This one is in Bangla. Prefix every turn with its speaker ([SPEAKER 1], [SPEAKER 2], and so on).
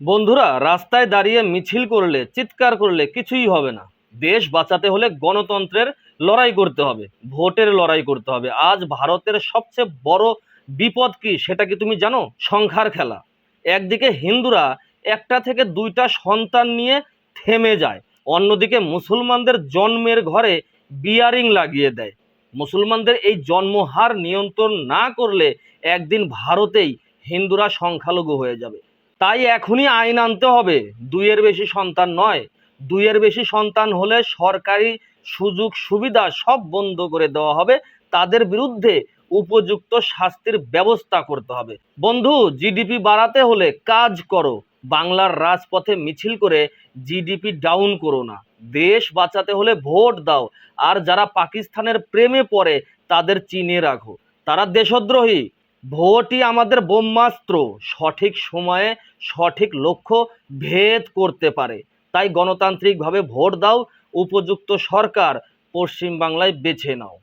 [SPEAKER 1] বন্ধুরা, রাস্তায় দাঁড়িয়ে মিছিল করলে, চিৎকার করলে কিছুই হবে না। দেশ বাঁচাতে হলে গণতন্ত্রের লড়াই করতে হবে, ভোটের লড়াই করতে হবে। আজ ভারতের সবচেয়ে বড় বিপদ কি সেটা কি তুমি জানো? সংখ্যার খেলা। একদিকে হিন্দুরা একটা থেকে দুইটা সন্তান নিয়ে থেমে যায়, অন্যদিকে মুসলমানদের জন্মের ঘরে বিয়ারিং লাগিয়ে দেয়। মুসলমানদের এই জন্মহার নিয়ন্ত্রণ না করলে একদিন ভারতেই হিন্দুরা সংখ্যালঘু হয়ে যাবে। তাই এখনই আইন আনতে হবে। দুইয়ের বেশি সন্তান নয়। দুইয়ের বেশি সন্তান হলে সরকারি সুযোগ সুবিধা সব বন্ধ করে দেওয়া হবে। তাদের বিরুদ্ধে উপযুক্ত শাস্তির ব্যবস্থা করতে হবে। বন্ধু, জিডিপি বাড়াতে হলে কাজ করো। বাংলার রাজপথে মিছিল করে জিডিপি ডাউন করো না। দেশ বাঁচাতে হলে ভোট দাও। আর যারা পাকিস্তানের প্রেমে পড়ে, তাদের চিনে রাখো। তারা দেশদ্রোহী। ভোটই আমাদের ব্রহ্মাস্ত্র। সঠিক সময়ে সঠিক লক্ষ্য ভেদ করতে পারে। তাই গণতান্ত্রিকভাবে ভোট দাও, উপযুক্ত সরকার পশ্চিমবাংলায় বেছে নাও।